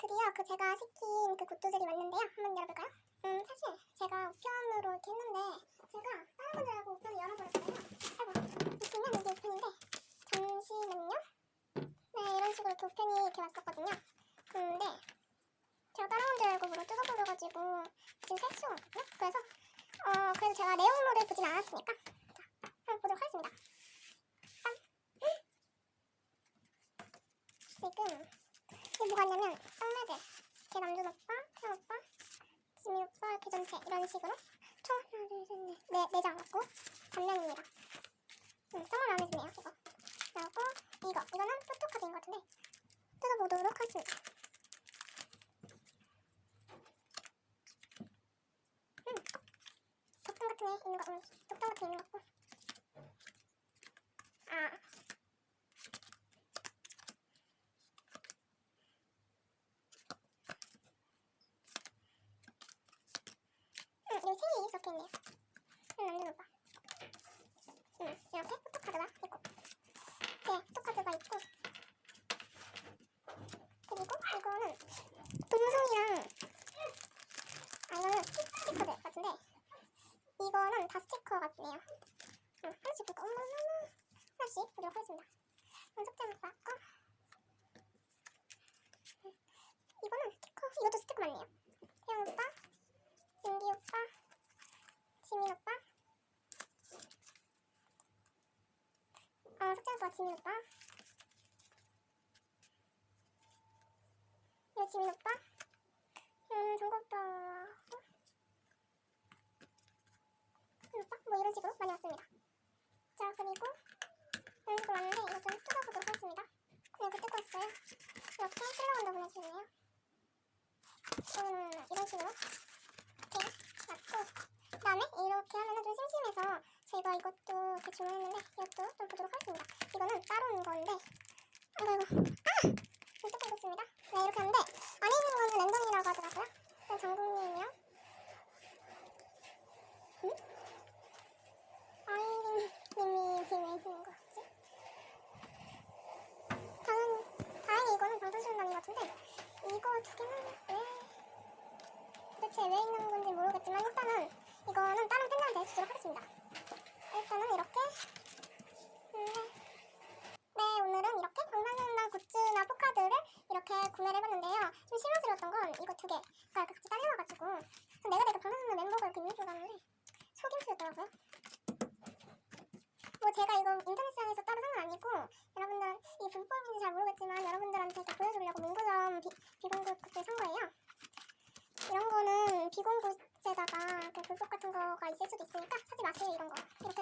드디어 그 제가 시킨 그 굿즈들이 왔는데요. 한번 열어볼까요? 음, 사실 제가 우편으로 이렇게 했는데 제가 다른 분들 알고 우편을 열어버렸잖아요. 아이고, 보시면 이게 우편인데 잠시만요. 네, 이런 식으로 이렇게 우편이 이렇게 왔었거든요. 근데 제가 다른 분들 알고 물어 뜯어버려가지고 지금 없거든요. 그래서 어, 그래서 제가 내용물을 보진 않았으니까 자, 한번 보도록 하겠습니다. 짠! 지금 이게 뭐가 있냐면 쌍매들 제 남준 오빠, 태연 오빠, 지민 오빠 이렇게 전체 이런 식으로 총 하나 둘셋넷네 네 장 갖고 단면입니다. 음, 정말 마음에 드네요 이거. 그리고 이거 이거는 포토카드인 것 같은데 뜯어보도록 하겠습니다. 음, 독점 같은 게 있는 거, 음, 독점 같은 게 있는 것 같고. 아, 응, 여기 생일 이 적혀있네요. 응, 남준 오빠. 응, 이렇게 포토카드가 있고. 네, 포토카드가 있고. 그리고 이거는 동성이랑, 아, 이거는 스티커들 같은데, 이거는 다 스티커 같네요. 응, 하나씩 볼까? 어머머머. 하나씩 보도록 하겠습니다. 받고. 응, 이거는 스티커, 이것도 스티커 맞네요. 태연 오빠. 윤기 오빠, 지민 오빠, 어, 석재 오빠, 지민 오빠, 이 지민 오빠, 음, 정국 오빠, 이 오빠, 뭐 이런 식으로 많이 왔습니다. 자, 그리고 이런 식으로 왔는데 이거 좀 뜯어보도록 하겠습니다. 그냥 이렇게 뜯고 왔어요. 이렇게 슬로건도 보내주네요. 음, 이런 식으로. 이렇게 맞고 그다음에 이렇게 하면은 좀 심심해서 제가 이렇게 주문했는데 이것도 좀 보도록 하겠습니다. 이거는 따로 온 건데 아이고 아이고 아! 이거 보겠습니다. 네 이렇게 하는데 안에 있는 거는 랜덤이라고 하더라고요. 이건 장국님이요. 응? 아이님이 왜 있는 거지? 저는 다행히 이거는 방탄소년단인 것 같은데 이거 두 개는 왜 도대체 왜 있는 건지 모르겠지만 일단은 이거는 다른 팬들한테 주도록 하겠습니다. 일단은 이렇게 음, 네. 네 오늘은 이렇게 방탄소년단 굿즈나 포카드를 이렇게 좀 실망스러웠던 건 이거 두 개가 이렇게 같이 딸려와가지고 내가 내가 방탄소년단 멤버가 이렇게 있는 줄 알았는데 속임수였더라고요. 뭐 제가 이거 인터넷상에서 따로 산 건 아니고 여러분들 이 불법인지 잘 모르겠지만 여러분들한테 보여주려고 문구점 비, 비공구 그때 산 거예요. 이런 거는 비공구에다가 그 불법 같은 거가 있을 수도 있으니까 사지 마세요 이런 거 이렇게